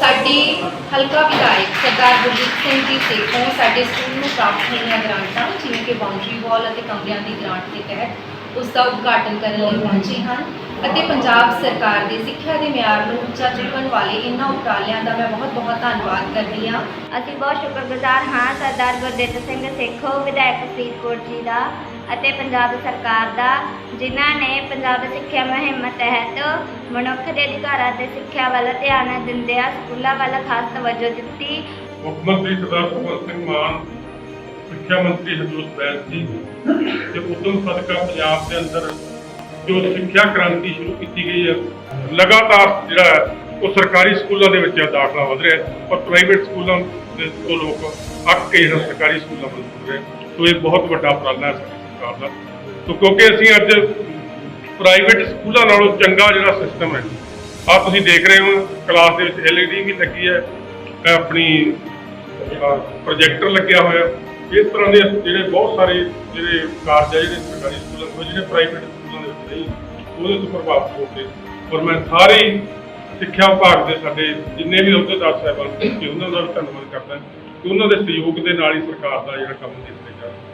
ਸਾਡੀ ਹਲਕਾ ਵਿਧਾਇਕ ਸਰਦਾਰ ਗੁਰਜੀਤ ਸਿੰਘ ਜੀ ਸੇਖੋਂ ਸਾਡੇ ਸਕੂਲ ਨੂੰ ਪ੍ਰਾਪਤ ਹੋਈਆਂ ਗ੍ਰਾਂਟਾਂ, ਜਿਵੇਂ ਕਿ ਬਾਉਂਡਰੀ ਵਾਲ ਅਤੇ ਕਮਰਿਆਂ ਦੀ ਗ੍ਰਾਂਟ ਦੇ ਤਹਿਤ ਉਸ ਦਾ ਉਦਘਾਟਨ ਕਰਨ ਲਈ ਪਹੁੰਚੇ ਹਨ ਅਤੇ ਪੰਜਾਬ ਸਰਕਾਰ ਦੇ ਸਿੱਖਿਆ ਦੇ ਮਿਆਰ ਨੂੰ ਉੱਚਾ ਚੁੱਕਣ ਵਾਲੇ ਇਹਨਾਂ ਉਪਰਾਲਿਆਂ ਦਾ ਮੈਂ ਬਹੁਤ-ਬਹੁਤ ਧੰਨਵਾਦ ਕਰਦੀ ਹਾਂ। ਅਸੀਂ ਬਹੁਤ ਸ਼ੁਕਰਗੁਜ਼ਾਰ ਹਾਂ ਸਰਦਾਰ ਗੁਰਦੇਵ ਸਿੰਘ ਸੇਖੋ, ਵਿਧਾਇਕ ਫਰੀਦਕੋਟ ਜੀ ਦਾ। ਅਤੇ ਪੰਜਾਬ ਸਰਕਾਰ ਦਾ ਜਿਨ੍ਹਾਂ ਨੇ ਪੰਜਾਬ ਸਿੱਖਿਆ ਮੁਹਿੰਮ ਤਹਿਤ ਮਨੁੱਖ ਦੇ ਅਧਿਕਾਰਾਂ ਤੇ ਸਿੱਖਿਆ ਵੱਲ ਧਿਆਨ ਦਿੰਦਿਆਂ ਸਕੂਲਾਂ ਵੱਲ ਖਾਸ ਤਵੱਜੋ ਦਿੱਤੀ। ਮੁੱਖ ਮੰਤਰੀ ਸਰਦਾਰ ਭਗਵੰਤ ਸਿੰਘ ਮਾਨ ਸਿੱਖਿਆ ਮੰਤਰੀ ਹਰਜੋਤ ਬੈਂਸ ਜੀ ਤੇ ਉਦਮ ਸਦਕਾ ਪੰਜਾਬ ਦੇ ਅੰਦਰ ਜੋ ਸਿੱਖਿਆ ਕ੍ਰਾਂਤੀ ਸ਼ੁਰੂ ਕੀਤੀ ਗਈ ਹੈ ਲਗਾਤਾਰ ਜਿਹੜਾ ਹੈ, ਉਹ ਸਰਕਾਰੀ ਸਕੂਲਾਂ ਦੇ ਵਿੱਚ ਦਾਖਲਾ ਵਧ ਰਿਹਾ ਹੈ ਔਰ ਪ੍ਰਾਈਵੇਟ ਸਕੂਲਾਂ ਦੇ ਤੋਂ ਲੋਕ ਅੱਕ ਕੇ ਜਿਹੜਾ ਸਰਕਾਰੀ ਸਕੂਲਾਂ ਵੱਲ ਮੁੜ ਰਹੇ ਸੋ ਇਹ ਬਹੁਤ ਵੱਡਾ ਉਪਰਾਲਾ ਹੈ। ਸਰਕਾਰ ਦਾ। ਸੋ ਕਿਉਂਕਿ ਅਸੀਂ ਅੱਜ ਪ੍ਰਾਈਵੇਟ ਸਕੂਲਾਂ ਨਾਲੋਂ ਚੰਗਾ ਜਿਹੜਾ ਸਿਸਟਮ ਹੈ ਆ ਤੁਸੀਂ ਦੇਖ ਰਹੇ ਹੋ ਕਲਾਸ ਦੇ ਵਿੱਚ ਐਲਈਡੀ ਵੀ ਲੱਗੀ ਹੈ ਆਪਣੀ ਪ੍ਰੋਜੈਕਟਰ ਲੱਗਿਆ ਹੋਇਆ। ਇਸ ਤਰ੍ਹਾਂ ਦੇ ਜਿਹੜੇ ਬਹੁਤ ਸਾਰੇ ਜਿਹੜੇ ਕਾਰਜ ਹੈ ਜਿਹੜੇ ਸਰਕਾਰੀ ਸਕੂਲਾਂ ਦੇ ਜਿਹੜੇ ਪ੍ਰਾਈਵੇਟ ਸਕੂਲਾਂ ਦੇ ਵਿੱਚ ਨਹੀਂ, ਉਹਦੇ ਤੋਂ ਪ੍ਰਭਾਵਿਤ ਹੋ ਕੇ ਔਰ ਮੈਂ ਸਾਰੇ ਸਿੱਖਿਆ ਵਿਭਾਗ ਦੇ ਸਾਡੇ ਜਿੰਨੇ ਵੀ ਅਹੁਦੇਦਾਰ ਸਾਹਿਬਾਨ ਕਿ ਉਹਨਾਂ ਦਾ ਵੀ ਧੰਨਵਾਦ ਕਰਦਾ। ਕਿ ਉਹਨਾਂ ਦੇ ਸਹਿਯੋਗ ਦੇ ਨਾਲ ਹੀ ਸਰਕਾਰ ਦਾ ਜਿਹੜਾ ਕੰਮ ਕੀਤਾ ਜਾ